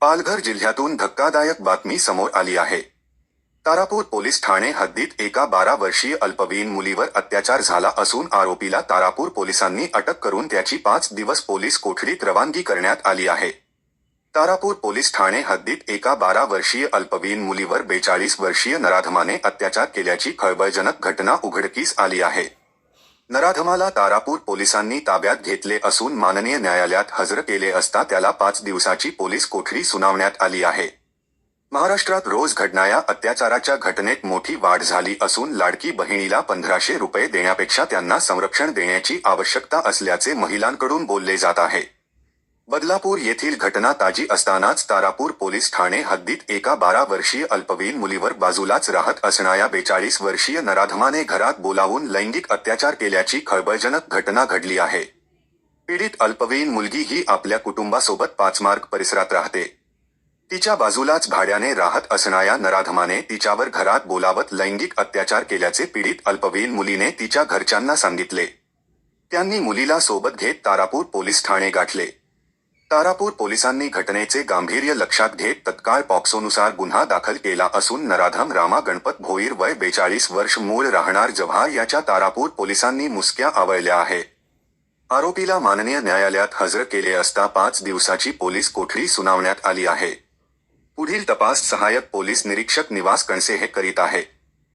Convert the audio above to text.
पालघर जिल्ह्यातून धक्कादायक बातमी समोर आली आहे. तारापूर पोलीस ठाणे हद्दीत एका बारा वर्षीय अल्पवयीन मुलीवर अत्याचार झाला असून आरोपीला तारापूर पोलिसांनी अटक करून त्याची पाच दिवस पोलीस कोठडीत रवानगी करण्यात आली आहे. तारापूर पोलीस ठाणे हद्दीत एका बारा वर्षीय अल्पवयीन मुलीवर बेचाळीस वर्षीय नराधमाने अत्याचार केल्याची खळबळजनक घटना उघडकीस आली आहे. नराधमाला तारापूर पोलिसांनी ताब्यात घेतले असून माननीय न्यायालयात हजर केले असता त्याला पाच दिवसाची पोलीस कोठडी सुनावण्यात आली आहे. महाराष्ट्रात रोज घडणाऱ्या अत्याचाराच्या घटनेत मोठी वाढ झाली असून लाडकी बहिणीला पंधराशे रुपये देण्यापेक्षा त्यांना संरक्षण देण्याची आवश्यकता असल्याचे महिलांकडून बोलले जात आहे. बदलापूर येथील घटना ताजी असतानाच तारापूर पोलीस ठाणे हद्दीत एका बारा वर्षीय अल्पवयीन मुलीवर बाजूलाच राहत असणाऱ्या बेचाळीस वर्षीय नराधमाने घरात बोलावून लैंगिक अत्याचार केल्याची खळबळजनक घटना घडली आहे. पीडित अल्पवयीन मुलगी ही आपल्या कुटुंबासोबत पाचमार्ग परिसरात राहते. तिच्या बाजूलाच भाड्याने राहत असणाऱ्या नराधमाने तिच्यावर घरात बोलावत लैंगिक अत्याचार केल्याचे पीडित अल्पवयीन मुलीने तिच्या घरच्यांना सांगितले. त्यांनी मुलीला सोबत घेत तारापूर पोलीस ठाणे गाठले. तारापूर पोलिसांनी घटनेचे गांभीर्य लक्षात घेत तत्काळ पॉक्सोनुसार गुन्हा दाखल केला असून नराधम रामा गणपत भोईर वय बेचाळीस वर्ष मूळ राहणार जव्हार याच्या तारापूर पोलिसांनी मुसक्या आवळल्या आहे. आरोपीला माननीय न्यायालयात हजर केले असता पाच दिवसाची पोलीस कोठडी सुनावण्यात आली आहे. पुढील तपास सहाय्यक पोलीस निरीक्षक निवास कणसे हे करीत आहे.